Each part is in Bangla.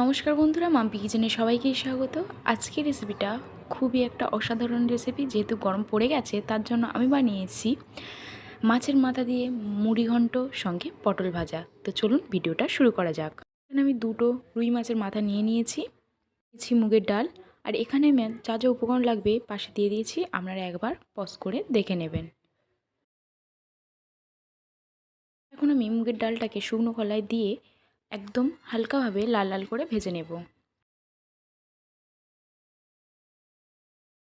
নমস্কার বন্ধুরা মাম্পি কিচেনে সবাইকেই স্বাগত। আজকের রেসিপিটা খুবই একটা অসাধারণ রেসিপি, যেহেতু গরম পড়ে গেছে, তার জন্য আমি বানিয়েছি মাছের মাথা দিয়ে মুড়ি ঘন্ট, সঙ্গে পটল ভাজা। তো চলুন ভিডিওটা শুরু করা যাক। এখানে আমি দুটো রুই মাছের মাথা নিয়ে নিয়েছি নিয়েছি মুগের ডাল, আর এখানে যা যা উপকরণ লাগবে পাশে দিয়ে দিয়েছি, আপনারা একবার পজ করে দেখে নেবেন। এখন আমি মুগের ডালটাকে শুকনো কলায় দিয়ে একদম হালকাভাবে লাল লাল করে ভেজে নেব।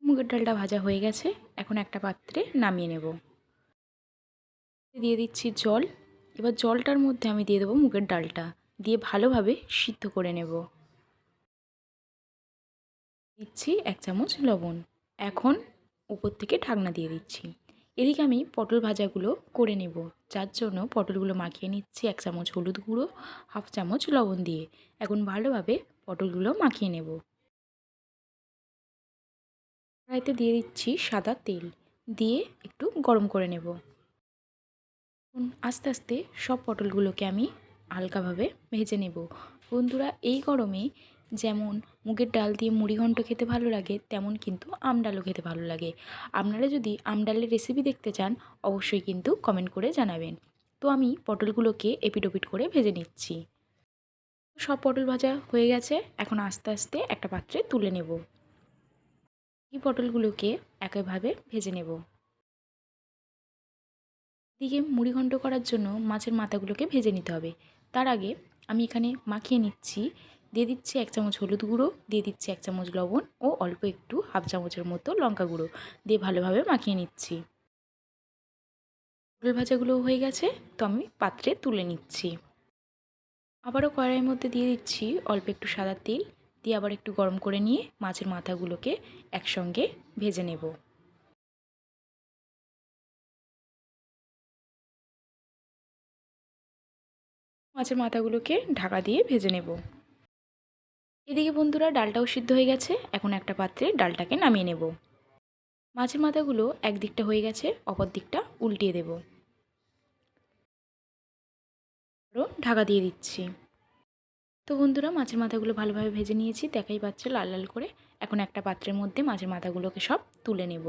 মুগের ডালটা ভাজা হয়ে গেছে, এখন একটা পাত্রে নামিয়ে নেব। দিয়ে দিচ্ছি জল। এবার জলটার মধ্যে আমি দিয়ে দেবো মুগের ডালটা। দিয়ে ভালোভাবে সিদ্ধ করে নেব। দিচ্ছি এক চামচ লবণ। এখন উপর থেকে ঢাকনা দিয়ে দিচ্ছি। এদিকে আমি পটল ভাজাগুলো করে নেব। যার জন্য পটলগুলো মাখিয়ে নিচ্ছি, এক চামচ হলুদ গুঁড়ো, হাফ চামচ লবণ দিয়ে। এখন ভালোভাবে পটলগুলো মাখিয়ে নেব। কড়াইতে দিয়ে দিচ্ছি সাদা তেল। দিয়ে একটু গরম করে নেব। আস্তে আস্তে সব পটলগুলোকে আমি হালকাভাবে ভেজে নেব। বন্ধুরা, এই গরমে যেমন মুগের ডাল দিয়ে মুড়ি ঘন্ট খেতে ভালো লাগে, তেমন কিন্তু আম ডালও খেতে ভালো লাগে। আপনারা যদি আম ডালের রেসিপি দেখতে চান, অবশ্যই কিন্তু কমেন্ট করে জানাবেন। তো আমি পটলগুলোকে এপিট ওপিট করে ভেজে নিচ্ছি। সব পটল ভাজা হয়ে গেছে, এখন আস্তে আস্তে একটা পাত্রে তুলে নেব। এই পটলগুলোকে একইভাবে ভেজে নেব। দিকে মুড়ি ঘন্ট করার জন্য মাছের মাথাগুলোকে ভেজে নিতে হবে। তার আগে আমি এখানে মাখিয়ে নিচ্ছি দিয়ে দিচ্ছি এক চামচ হলুদ গুঁড়ো, দিয়ে দিচ্ছি এক চামচ লবণ ও অল্প একটু হাফ চামচের মতো লঙ্কা গুঁড়ো দিয়ে ভালোভাবে মাখিয়ে নিচ্ছি। পটল ভাজাগুলো হয়ে গেছে, তো আমি পাত্রে তুলে নিচ্ছি। আবারও কড়াইয়ের মধ্যে দিয়ে দিচ্ছি অল্প একটু সাদা তেল, দিয়ে আবার একটু গরম করে নিয়ে মাছের মাথাগুলোকে একসঙ্গে ভেজে নেব। মাছের মাথাগুলোকে ঢাকা দিয়ে ভেজে নেব। এদিকে বন্ধুরা, ডালটাও সিদ্ধ হয়ে গেছে। এখন একটা পাত্রে ডালটাকে নামিয়ে নেব। মাছের মাথাগুলো একদিকটা হয়ে গেছে, অপর দিকটা উল্টিয়ে দেব। আরও ঢাকা দিয়ে দিচ্ছি। তো বন্ধুরা, মাছের মাথাগুলো ভালোভাবে ভেজে নিয়েছি, দেখাই পাচ্ছে লাল লাল করে। এখন একটা পাত্রের মধ্যে মাছের মাথাগুলোকে সব তুলে নেব।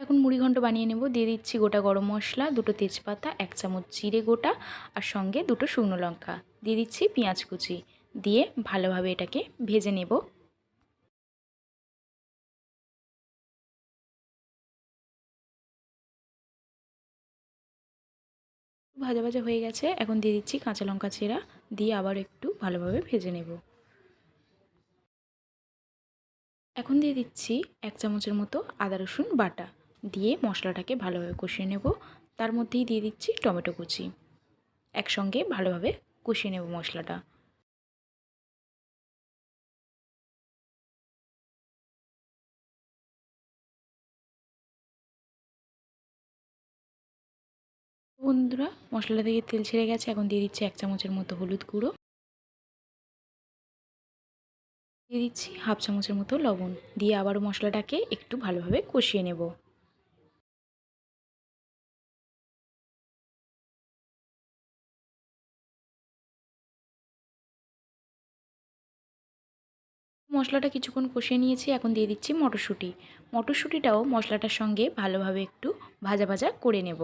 এখন মুড়ি ঘন্ট বানিয়ে নেব। দিয়ে দিচ্ছি গোটা গরম মশলা, দুটো তেজপাতা, এক চামচ জিরে গোটা আর সঙ্গে দুটো শুকনো লঙ্কা। দিয়ে দিচ্ছি পেঁয়াজ কুচি। দিয়ে ভালোভাবে এটাকে ভেজে নেব। ভাজা ভাজা হয়ে গেছে। এখন দিয়ে দিচ্ছি কাঁচা লঙ্কা চেরা। দিয়ে আবার একটু ভালোভাবে ভেজে নেব। এখন দিয়ে দিচ্ছি এক চামচের মতো আদা রসুন বাটা। দিয়ে মশলাটাকে ভালোভাবে কষিয়ে নেব। তার মধ্যেই দিয়ে দিচ্ছি টমেটো কুচি। একসঙ্গে ভালোভাবে কষিয়ে নেব মশলাটা। বন্ধুরা মশলা থেকে তেল ছেড়ে গেছে। এখন দিয়ে দিচ্ছি এক চামচের মতো হলুদ গুঁড়ো। দিয়ে দিচ্ছি হাফ চামচের মতো লবণ। দিয়ে আবারও মশলাটাকে একটু ভালোভাবে কষিয়ে নেব। মশলাটা কিছুক্ষণ কষিয়ে নিয়েছি, এখন দিয়ে দিচ্ছি মটরশুঁটি। মটরশুঁটিটাও মশলাটার সঙ্গে ভালোভাবে একটু ভাজা ভাজা করে নেব।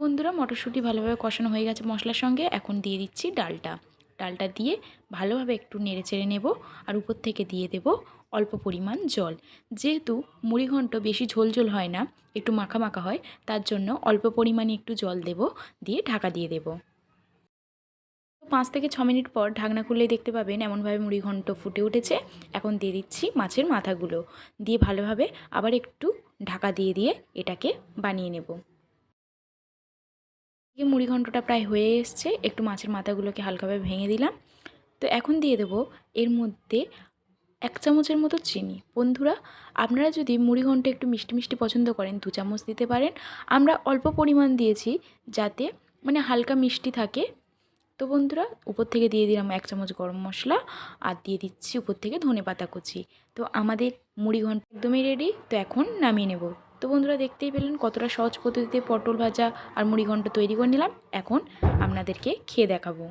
বন্ধুরা, মটরশুঁটি ভালোভাবে কষানো হয়ে গেছে মশলার সঙ্গে, এখন দিয়ে দিচ্ছি ডালটা। ডালটা দিয়ে ভালোভাবে একটু নেড়ে চেড়ে নেব আর উপর থেকে দিয়ে দেব অল্প পরিমাণ জল। যেহেতু মুড়িঘণ্ট বেশি ঝোল ঝোল হয় না, একটু মাখা মাখা হয়, তার জন্য অল্প পরিমাণে একটু জল দেব, দিয়ে ঢাকা দিয়ে দেব। পাঁচ থেকে ছ মিনিট পর ঢাকনা খুললেই দেখতে পাবেন এমনভাবে মুড়ি ঘন্ট ফুটে উঠেছে। এখন দিয়ে দিচ্ছি মাছের মাথাগুলো। দিয়ে ভালোভাবে আবার একটু ঢাকা দিয়ে দিয়ে এটাকে বানিয়ে নেব। মুড়ি ঘন্টটা প্রায় হয়ে এসছে। একটু মাছের মাথাগুলোকে হালকাভাবে ভেঙে দিলাম। তো এখন দিয়ে দেবো এর মধ্যে এক চামচের মতো চিনি। বন্ধুরা, আপনারা যদি মুড়ি ঘন্ট একটু মিষ্টি মিষ্টি পছন্দ করেন, দু চামচ দিতে পারেন। আমরা অল্প পরিমাণ দিয়েছি যাতে মানে হালকা মিষ্টি থাকে। তো বন্ধুরা, উপর থেকে দিয়ে দিলাম এক চামচ গরম মশলা আর দিয়ে দিচ্ছি উপর থেকে ধনে পাতা কুচি। তো আমাদের মুড়ি ঘন্ট একদমই রেডি তো এখন নামিয়ে নেব। তো বন্ধুরা, দেখতেই পেলেন কতটা সহজ পদ্ধতিতে পটল ভাজা আর মুড়ি ঘন্ট তৈরি করে নিলাম। এখন আপনাদেরকে খেয়ে দেখাবো।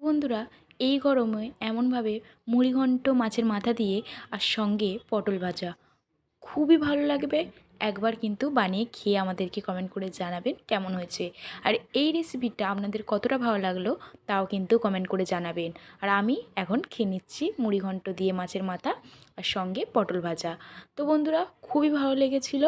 বন্ধুরা, এই গরমে এমনভাবে মুড়িঘণ্ট মাছের মাথা দিয়ে আর সঙ্গে পটল ভাজা, খুবই ভালো লাগবে। একবার কিন্তু বানিয়ে খেয়ে আমাদেরকে কমেন্ট করে জানাবেন কেমন হয়েছে। আর এই রেসিপিটা আপনাদের কতটা ভালো লাগল তাও কিন্তু কমেন্ট করে জানাবেন। আর আমি এখন খেয়ে নিচ্ছি মুড়িঘণ্ট দিয়ে মাছের মাথা। আর সঙ্গে পটল ভাজা। তো বন্ধুরা, খুবই ভালো লেগেছিল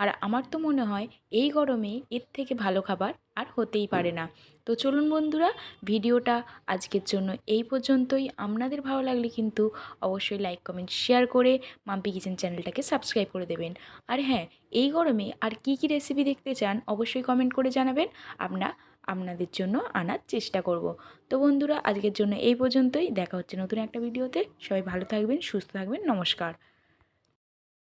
আর আমার তো মনে হয় এই গরমে এর থেকে ভালো খাবার আর হতেই পারে না। তো চলুন বন্ধুরা, ভিডিওটা আজকের জন্য এই পর্যন্তই। আপনাদের ভালো লাগলে কিন্তু অবশ্যই লাইক কমেন্ট শেয়ার করে মাম্পি কিচেন চ্যানেলটাকে সাবস্ক্রাইব করে দেবেন। আর হ্যাঁ এই গরমে আর কি কি রেসিপি দেখতে চান অবশ্যই কমেন্ট করে জানাবেন। আমরা আপনাদের জন্য আনার চেষ্টা করব। তো বন্ধুরা, আজকের জন্য এই পর্যন্তই। দেখা হচ্ছে নতুন একটা ভিডিওতে। সবাই ভালো থাকবেন, সুস্থ থাকবেন। নমস্কার।